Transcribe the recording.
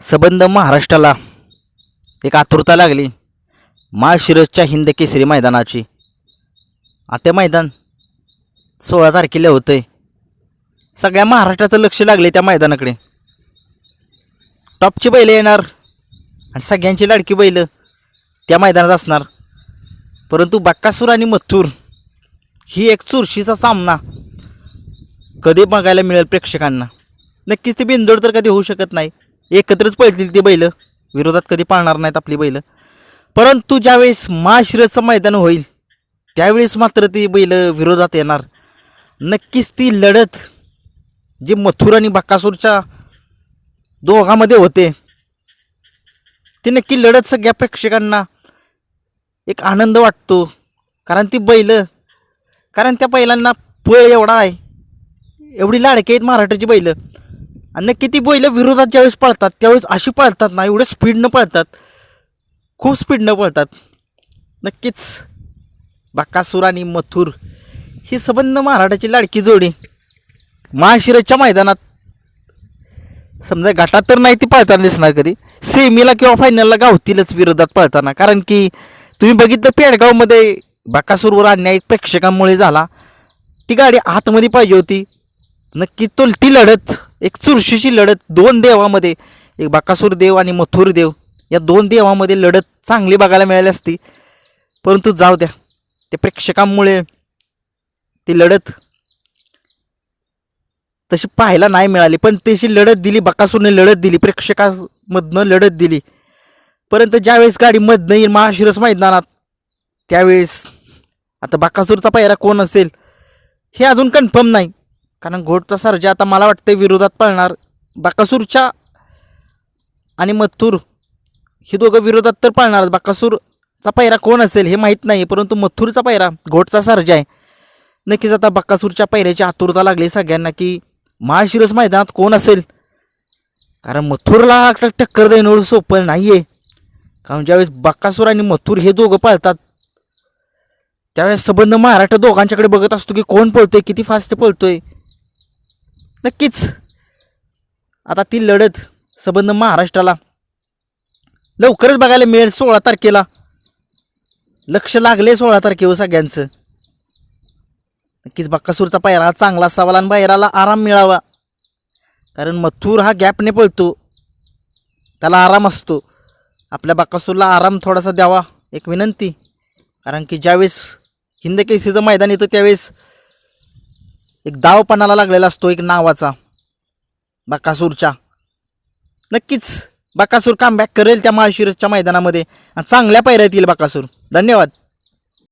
सबंध महाराष्ट्राला एक आतुरता लागली. माळशिरसच्या हिंद केसरी मैदानाची. आता मैदान सोळा तारखेला होतंय. सगळ्या महाराष्ट्राचं लक्ष लागले त्या मैदानाकडे. टॉपची बैलं येणार आणि सगळ्यांची लाडकी बैलं त्या मैदानात असणार. परंतु बक्कासूर आणि मथूर ही एक चुरशीचा सामना कधी बघायला मिळेल प्रेक्षकांना. नक्कीच ते बिंदोड तर कधी होऊ शकत नाही. एकत्रच पळतील ती बैलं. विरोधात कधी पाळणार नाहीत आपली बैलं. परंतु ज्यावेळेस महाशिरसचं मैदान होईल त्यावेळेस मात्र ती बैलं विरोधात येणार. नक्कीच ती लढत जी मथुर आणि बक्कासूरच्या दोघांमध्ये होते ती नक्की लढत सगळ्या प्रेक्षकांना एक आनंद वाटतो. कारण ती बैल कारण त्या बैलांना पळ एवढा आहे. एवढी लाडकी आहेत महाराष्ट्राची बैलं. आणि नक्की ती बैलं विरोधात ज्यावेळेस पळतात त्यावेळेस अशी पळतात ना एवढं स्पीडनं पळतात. खूप स्पीडनं पळतात. नक्कीच. बाकासूर आणि मथुर ही संबंध महाराष्ट्राची लाडकी जोडी. महाशिराच्या मैदानात. समजा घाटात तर नाही ती पळताना दिसणार कधी. सेमीला किंवा फायनलला गावतीलच विरोधात पळताना. कारण की तुम्ही बघितलं पेडगावमध्ये बाकासूरवर अन्याय प्रेक्षकांमुळे झाला. ती गाडी आतमध्ये पाहिजे होती. नक्की तोलती लढत एक चुरशीची लढत दोन देवामध्ये एक बाकासूर देव आणि मथुर देव. या दोन देवामध्ये लढत चांगली बघायला मिळाली असती. परंतु जाऊ द्या ते प्रेक्षकांमुळे ती लढत तशी पाहायला नाही मिळाली. पण तशी लढत दिली बकासूरने लढत दिली प्रेक्षकामधनं लढत दिली. परंतु ज्यावेळेस गाडी मधनं येईल महाशिरस मैदानात त्यावेळेस आता बकासूरचा पायरा कोण असेल हे अजून कन्फर्म नाही. कारण घोटचा सर्जा आता मला वाटतं विरोधात पळणार. बाकासूरच्या आणि मथूर ही दोघं विरोधात तर पळणार. बाकासूरचा पायरा कोण असेल हे माहीत नाही परंतु मथुरचा पायरा घोटचा सर्जा आहे. नक्कीच आता बक्कासूरच्या पायऱ्याची आतुरता लागली सगळ्यांना की महाशिरस मैदानात कोण असेल? कारण मथुरला ट- टक्कर देणं सोपं नाही आहे कारण ज्यावेळेस बक्कासूर आणि मथुर हे दोघं पळतात त्यावेळेस संबंध महाराष्ट्र दोघांच्याकडे बघत असतो की कोण पळतोय किती फास्ट पळतोय. नक्कीच. आता ती लढत संबंध महाराष्ट्राला लवकरच बघायला मिळेल सोळा तारखेला. लक्ष लागले सोळा तारखेवर सगळ्यांचं. नक्कीच बक्कासूरचा पायरा चांगला असावा आणि बाहेराला आराम मिळावा. कारण मथूर हा गॅपने पळतो. त्याला आराम असतो. आपल्या बक्कासूरला आराम थोडासा द्यावा एक विनंती. कारण की ज्यावेळेस हिंद केसीचं मैदान येतं त्यावेळेस एक दावपणाला लागलेला असतो एक नावाचा. बाकासूरच्या. नक्कीच बाकासूर कामबॅक करेल त्या माळशिरसच्या मैदानामध्ये. आणि चांगल्या पायऱ्यात येईल बक्कासूर धन्यवाद.